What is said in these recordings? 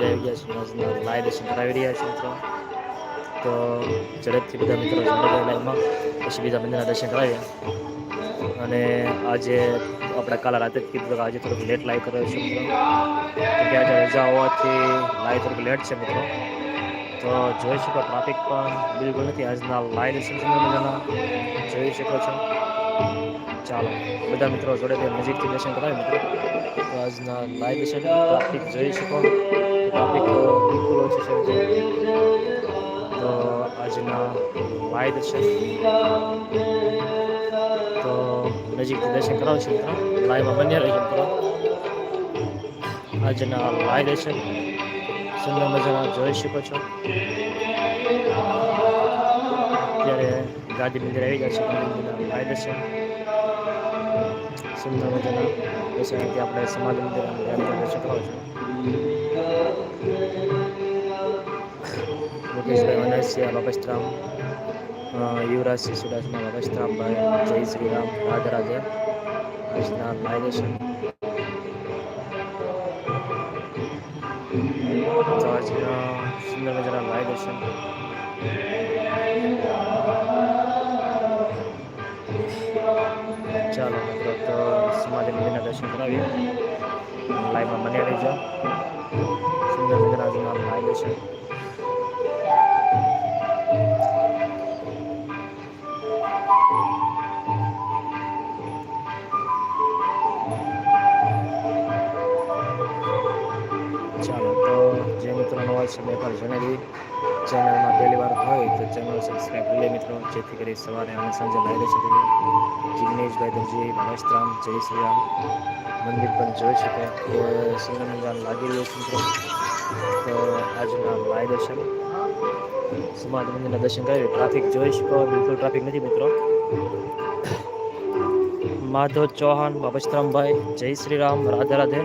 મંદિરે આવી ગયા છે આજના લાઈવ દર્શન કરાવી રહ્યા છે મિત્રો. તો ઝડપથી બધા મિત્રો લાઈવમાં પછી બીજા મંદિરના દર્શન કરાવ્યા અને આજે આપણે કાલે રાતે કીધું આજે થોડુંક લેટ લાઈવ કર્યો છે મિત્રો. કે આજે રજા હોવાથી લાઈવ થોડુંક લેટ છે મિત્રો. તો જોઈ શકો ટ્રાફિક પણ બિલકુલ નથી. આજના લાઈવ દર્શન મજાના જોઈ શકો છો. ચાલો, બધા મિત્રો જોડે નજીકથી દર્શન કરાવે મિત્રો. આજના લાઈવ દર્શન ટ્રાફિક જોઈ શકો. લાઈવ દર્શન તો નજીકથી દર્શન કરાવશું મિત્રો. લાઈવમાં બન્યા રહીશું મિત્રો. આજના ભાઈ દર્શન સુંદર મજાના જોઈ શકો છો. અત્યારે ગાદી મંદિર આવી ગયા છે. ભાઈ દર્શન. સુંદર મજાના દર્શન આપણે સમાજ મંદિર દર્શન કરાવું છું. મુકેશભાઈ વનસ્યા બાપસ્તરામ યુવરાજસિંહ સુડાસમા બાપસ્તરામભાઈ જય શ્રી રામ રાધે રાધે દર્શન તો આજના સુંદર મજાના ચાલો તો સમાધિ મંદિરના દર્શન કરાવીએ. લાઈવમાં બન્યા રહીજો. સુંદર મજાના આજના લાઈવ જે મિત્રો નવા છે, મેં પણ જણાવી ચેનલમાં પહેલી વાર હોય તો ચેનલ સબસ્ક્રાઈબ કરી લે મિત્રો. જેથી કરી સવારે અને સાંજે લાવી શકે જિગ્નેશભાઈ દરજી મહેશરામ જય શ્રી રામ. મંદિર પણ જોઈ શકે કે સુંદર મજા લાગી રહ્યું છે મિત્રો. તો આજના લાઈવ દર્શન. સમાજ મંદિરના દર્શન કરી ટ્રાફિક જોઈ શકો. બિલકુલ ટ્રાફિક નથી મિત્રો. માધવ ચૌહાણ બાબસ્તરામભાઈ જય શ્રી રામ, રાધે રાધે.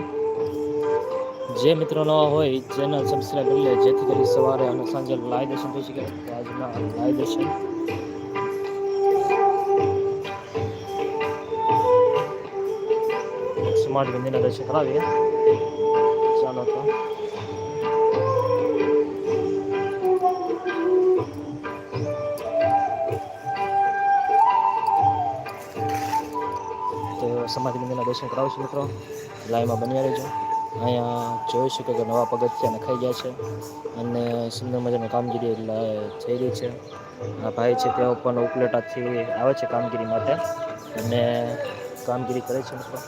જે મિત્રો નવા હોય ચેનલ સબસ્ક્રાઈબ કરી લે, જેથી કરી સવારે અને સાંજે લાઈવ દર્શન થઈ શકે. આજના લાઈવ દર્શન સ્માર્ટ ગંદીના દર્શન કરાવીએ. ચાલો તો. સમાધિ મંદિરના દર્શન કરાવશું મિત્રો. લાઈવમાં બન્યા રહેજો. અહીંયા જોઈ શકો કે નવા પગથિયા નખાઈ ગયા છે અને સુંદર મજાની કામગીરી એટલે થઈ રહી છે. આ ભાઈ છે તેઓ પણ ઉપલેટાથી આવે છે કામગીરી માટે અને કામગીરી કરે છે મિત્રો.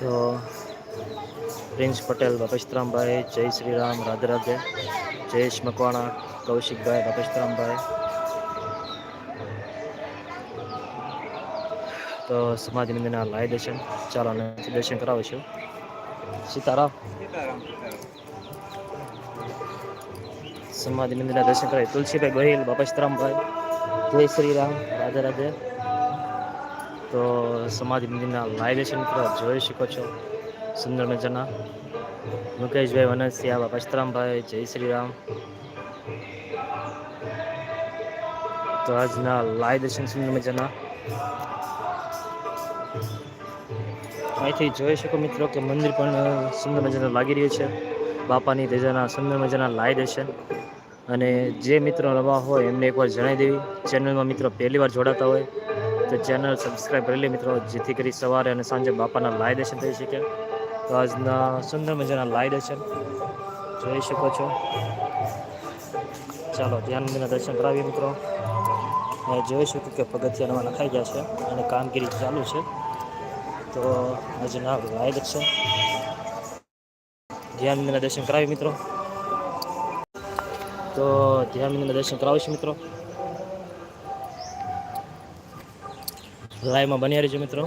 તો પ્રિન્સ પટેલ બાપેશરામભાઈ જય શ્રી રામ રાધે. રાધે જયેશ મકવાણા, કૌશિકભાઈ બાપેશરામભાઈ તો સમાજની મંદિરના લાય દર્શન. ચાલો દર્શન કરાવું છું સીતારામ સમાધિ મંદિરના દર્શન કરાવી તુલસીભાઈ ગોહિલ બાપેશરામભાઈ જય શ્રી રામ રાધે રાધે. તો સમાધિ મંદિરના લાઈવ દર્શન કરવા જોઈ શકો છો સુંદર મજાના. મુકેશભાઈ વનસિયા બાપસ્તરામભાઈ જય શ્રી રામ તો આજના લાઈવ દર્શન સુંદર મજાના. અહીંથી જોઈ શકો મિત્રો કે મંદિર પણ સુંદર મજાના લાગી રહ્યું છે. બાપાની ધજાના સુંદર મજાના લાઈ દેશે અને જે મિત્રો નવા હોય એમને એકવાર જણાવી દેવી. ચેનલમાં મિત્રો પહેલી વાર જોડાતા હોય તો ચેનલ સબસ્ક્રાઈબ કરી લે મિત્રો, જેથી કરી સવારે અને સાંજે બાપાના લાઈ દર્શન થઈ શકે. તો આજના સુંદર મજાના લાઈ દર્શન જોઈ શકો છો. ચાલો, ધ્યાન મંદિરના દર્શન કરાવીએ મિત્રો. જોઈ શકું કે પગથિયા નવા નખાઈ ગયા છે અને કામગીરી ચાલુ છે. તો આજના લાઈવ દર્શન ધ્યાન મંદિરના દર્શન કરાવી મિત્રો. તો ધ્યાન મંદિરના દર્શન કરાવીશું મિત્રો. લાઈવમાં બન્યા રહીશું મિત્રો.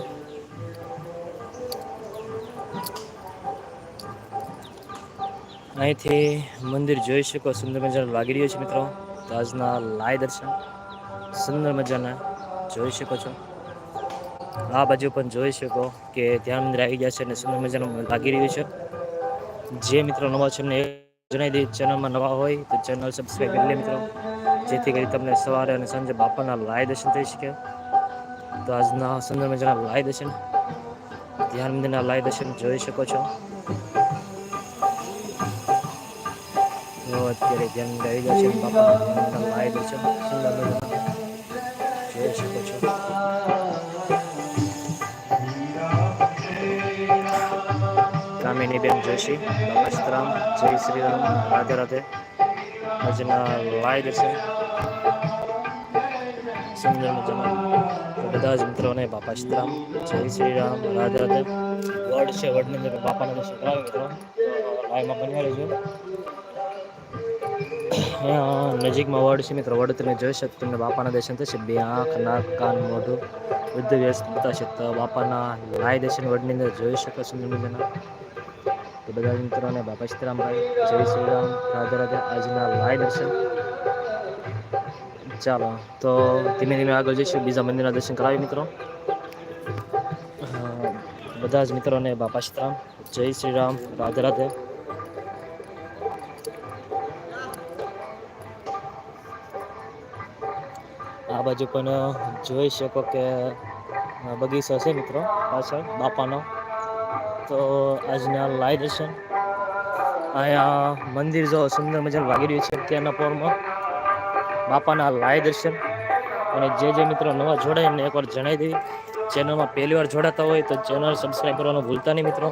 અહીંથી મંદિર જોઈ શકો, સુંદર મજાનું લાગી રહ્યું છે મિત્રો. તો આજના લાય દર્શન સુંદર મજાના જોઈ શકો છો. આ બાજુ પણ જોઈ શકો કે ધ્યાન મંદિર આવી ગયા છે અને સુંદર મજાનું લાગી રહ્યું છે. જે મિત્રો નવા છે એમને જણાવી દઈએ, ચેનલમાં નવા હોય તો ચેનલ સબસ્ક્રાઈબ કરી લે મિત્રો. જેથી કરી તમને સવારે અને સાંજે બાપાના લાય દર્શન થઈ શકે. તો આજના સુંદર મજાના લાય દર્શન, ધ્યાન મંદિરના લાય દર્શન જોઈ શકો છો. અત્યારે ધ્યાન આવી ગયા છે બાપાના લાય દર્શન, સુંદર મજાના જોઈ શકો છો. કામિની બેન જોશી બાપા જય શ્રી રામ, રાધે રાધે. આજના લાઈવ દર્શન સુંદર મજાના બધા જ મિત્રોને બાપા શ્રીરામ જય શ્રી રામ, રાધે રાધે. વડ છે વડની અંદર બાપાના દર્શન કરાવે મિત્રો લાઈમાં બન્યા રહેજો. નજીકમાં વડ છે મિત્રો, વડ તમે જોઈ શકો, તમને બાપાના દર્શન થશે. બે આંખ, નાક, કાન, મોઢું, બધું વ્યસ્ત થશે તો બાપાના લાય દર્શન વડની અંદર જોઈ શકો સુંદર મજાના તો બધા મિત્રોને બાપા સીતારામભાઈ જય શ્રી રામ, રાધે રાધે. આજના લાય દર્શન. ચાલો, તો ધીમે ધીમે આગળ જઈશું. બીજા મંદિરના દર્શન કરાવી મિત્રો. બધા જ મિત્રોને બાપા સીતારામ જય શ્રી રામ, રાધે રાધે. આ બાજુ પણ જોઈ શકો કે બગીચો છે મિત્રો પાછળ, બાપાનો. તો આજના લાઈ દર્શન અહીંયા મંદિર જો સુંદર મજાનું લાગી રહ્યું છે અત્યારના પોરમાં. બાપાના લાય દર્શન અને જે જે મિત્રો નવા જોડાય એમને એકવાર જણાવી દેવી. ચેનલમાં પહેલી વાર જોડાતા હોય તો ચેનલ સબસ્ક્રાઈબ કરવાનું ભૂલતા નહીં મિત્રો.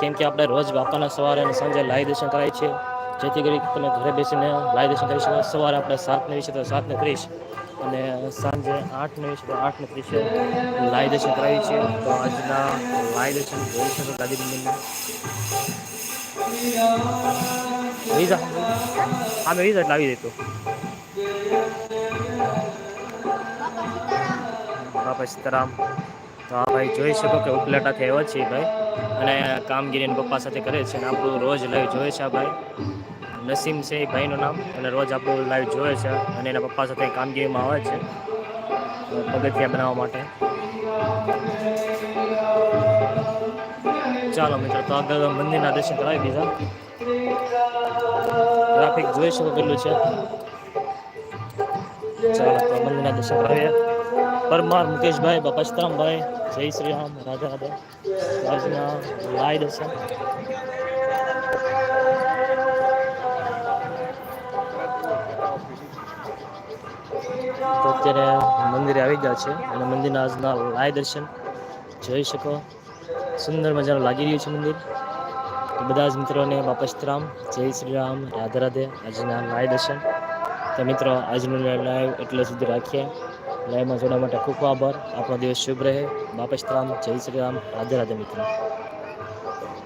કેમ કે આપણે રોજ બાપાના સવારે અને સાંજે લાઈવ દર્શન કરાવીએ છીએ જેથી કરી તમે ઘરે બેસીને લાઈવ દર્શન કરી શકો. સવારે આપણે સાતને વિશે તો સાતને ત્રીસ. અને સાંજે આઠને તો આઠને ત્રીસે લાઈ દર્શન કરાવી છે તો આજના લાઈ દર્શન જોઈ શકો ગાંધી મંદિરના. વિઝા આમે વિઝા એટલે આવી જતો બાપા સીતારામ. તો આ ભાઈ જોઈ શકો કે ઉપલેટાથી આવ્યો છે ભાઈ. અને કામગીરી પપ્પા સાથે કરે છે અને આપણું રોજ લાઈવ જોવે છે આ ભાઈ. નસીમ છે એ ભાઈનું નામ. અને રોજ આપણું લાઈવ જોવે છે અને એના પપ્પા સાથે કામગીરીમાં આવે છે. પગથિયા બનાવવા માટે. ચાલો મિત્રો, તો આગળ મંદિરના દર્શન કરાવી દીધા. ટ્રાફિક જોઈ શકો કેટલું છે. ચાલો, તો મંદિરના દર્શન કરાવીએ. પરમાર મુકેશભાઈ, બાપા જય શ્રી રામ, રાધા રાધા. આજના લાય દર્શન. તો અત્યારે મંદિરે આવી ગયા છે અને મંદિરના આજના લાય દર્શન જોઈ શકો. સુંદર મજાનું લાગી રહ્યું છે મંદિર. બધા જ મિત્રોને બાપસ્તરામ જય શ્રી રામ, રાધે રાધે. આજના લાય દર્શન. તો મિત્રો, આજનું લાઈવ એટલે સુધી રાખીએ. લાઈવમાં જોડવા માટે ખૂબ ખૂબ આભાર. આપણો દિવસ શુભ રહે. બાપસ્તરામ સીતારામ જય શ્રી રામ, રાધે રાધે મિત્રો.